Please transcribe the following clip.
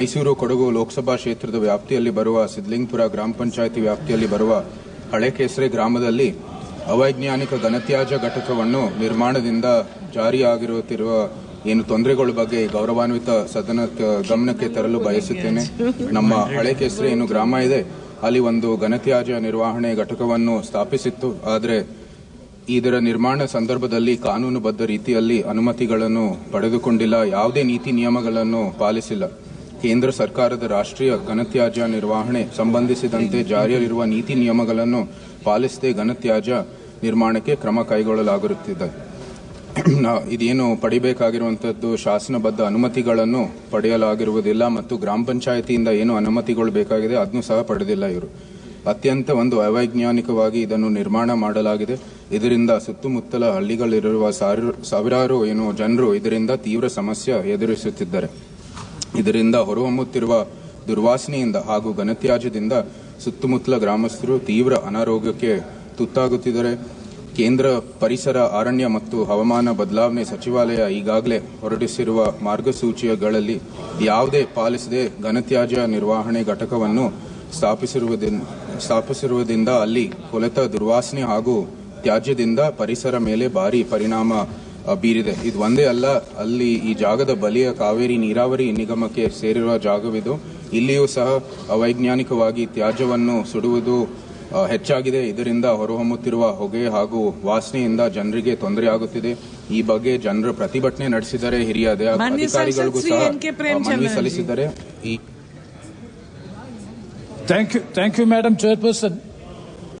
ಮೈಸೂರು ಕೊಡಗು ಲೋಕಸಭಾ ಕ್ಷೇತ್ರದ ವ್ಯಾಪ್ತಿಯಲ್ಲಿ ಬರುವ ಸಿದ್ಲಿಂಗ್ಪುರ ಗ್ರಾಮ ಪಂಚಾಯಿತಿ ವ್ಯಾಪ್ತಿಯಲ್ಲಿ ಬರುವ ಹಳೆ ಗ್ರಾಮದಲ್ಲಿ ಅವೈಜ್ಞಾನಿಕ ಘನತ್ಯಾಜ್ಯ ಘಟಕವನ್ನು ನಿರ್ಮಾಣದಿಂದ ಜಾರಿಯಾಗಿರುತ್ತಿರುವ ಏನು ತೊಂದರೆಗಳ ಬಗ್ಗೆ ಗೌರವಾನ್ವಿತ ಸದನ ಗಮನಕ್ಕೆ ತರಲು ಬಯಸುತ್ತೇನೆ. ನಮ್ಮ ಹಳೆ ಏನು ಗ್ರಾಮ ಇದೆ. ಅಲ್ಲಿ ಒಂದು ಘನತ್ಯಾಜ್ಯ ನಿರ್ವಹಣೆ ಘಟಕವನ್ನು ಸ್ಥಾಪಿಸಿತ್ತು. ಆದರೆ ಇದರ ನಿರ್ಮಾಣ ಸಂದರ್ಭದಲ್ಲಿ ಕಾನೂನುಬದ್ಧ ರೀತಿಯಲ್ಲಿ ಅನುಮತಿಗಳನ್ನು ಪಡೆದುಕೊಂಡಿಲ್ಲ. ಯಾವುದೇ ನೀತಿ ನಿಯಮಗಳನ್ನು ಪಾಲಿಸಿಲ್ಲ. ಕೇಂದ್ರ ಸರ್ಕಾರದ ರಾಷ್ಟ್ರೀಯ ಘನತ್ಯಾಜ್ಯ ನಿರ್ವಹಣೆ ಸಂಬಂಧಿಸಿದಂತೆ ಜಾರಿಯಲ್ಲಿರುವ ನೀತಿ ನಿಯಮಗಳನ್ನು ಪಾಲಿಸದೆ ಘನತ್ಯಾಜ್ಯ ನಿರ್ಮಾಣಕ್ಕೆ ಕ್ರಮ ಕೈಗೊಳ್ಳಲಾಗಿರುತ್ತಿದೆ ಇದೇನು ಪಡಿಬೇಕಾಗಿರುವಂತದ್ದು ಶಾಸನಬದ್ಧ ಅನುಮತಿಗಳನ್ನು ಪಡೆಯಲಾಗಿರುವುದಿಲ್ಲ ಮತ್ತು ಗ್ರಾಮ ಪಂಚಾಯತಿಯಿಂದ ಏನು ಅನುಮತಿಗಳು ಬೇಕಾಗಿದೆ ಅದನ್ನು ಸಹ ಪಡೆದಿಲ್ಲ ಇವರು. ಅತ್ಯಂತ ಒಂದು ಅವೈಜ್ಞಾನಿಕವಾಗಿ ಇದನ್ನು ನಿರ್ಮಾಣ ಮಾಡಲಾಗಿದೆ. ಇದರಿಂದ ಸುತ್ತಮುತ್ತಲ ಹಳ್ಳಿಗಳಿರುವ ಸಾವಿರ- ಸಾವಿರಾರು ಏನು ಜನರು ಇದರಿಂದ ತೀವ್ರ ಸಮಸ್ಯೆ ಎದುರಿಸುತ್ತಿದ್ದಾರೆ. ಇದರಿಂದ ಹೊರಹೊಮ್ಮುತ್ತಿರುವ ದುರ್ವಾಸನೆಯಿಂದ ಹಾಗೂ ಘನತ್ಯಾಜ್ಯದಿಂದ ಸುತ್ತಮುತ್ತಲ ಗ್ರಾಮಸ್ಥರು ತೀವ್ರ ಅನಾರೋಗ್ಯಕ್ಕೆ ತುತ್ತಾಗುತ್ತಿದ್ದಾರೆ. ಕೇಂದ್ರ ಪರಿಸರ, ಅರಣ್ಯ ಮತ್ತು ಹವಾಮಾನ ಬದಲಾವಣೆ ಸಚಿವಾಲಯ ಈಗಾಗಲೇ ಹೊರಡಿಸಿರುವ ಮಾರ್ಗಸೂಚಿಗಳಲ್ಲಿ ಯಾವುದೇ ಪಾಲಿಸದೆ ಘನತ್ಯಾಜ್ಯ ನಿರ್ವಹಣೆ ಘಟಕವನ್ನು ಸ್ಥಾಪಿಸಿರುವುದಿನ್- ಸ್ಥಾಪಿಸಿರುವುದರಿಂದ ಅಲ್ಲಿ ಕೊಲೆತ ದುರ್ವಾಸನೆ ಹಾಗೂ ತ್ಯಾಜ್ಯದಿಂದ ಪರಿಸರ ಮೇಲೆ ಭಾರಿ ಪರಿಣಾಮ ಬೀರಿದೆ ಇದು ಒಂದೇ ಅಲ್ಲ ಅಲ್ಲಿ ಈ ಜಾಗದ ಬಲಿಯ ಕಾವೇರಿ ನೀರಾವರಿ ನಿಗಮಕ್ಕೆ ಸೇರಿರುವ ಜಾಗವಿದು ಇಲ್ಲಿಯೂ ಸಹ ಅವೈಜ್ಞಾನಿಕವಾಗಿ ತ್ಯಾಜ್ಯವನ್ನು ಸುಡುವುದು ಹೆಚ್ಚಾಗಿದೆ ಇದರಿಂದ ಹೊರಹೊಮ್ಮುತ್ತಿರುವ ಹೊಗೆ ಹಾಗೂ ವಾಸನೆಯಿಂದ ಜನರಿಗೆ ತೊಂದರೆಯಾಗುತ್ತಿದೆ ಈ ಬಗ್ಗೆ ಜನರು ಪ್ರತಿಭಟನೆ ನಡೆಸಿದರೆ ಹಿರಿಯ ಅಧಿ- ಅಧಿಕಾರಿಗಳಿಗೂ ಸಹ ಮನವಿ. ಸಲ್ಲಿಸಿದ್ದಾರೆ ಈ thank you thank you madam Chairperson.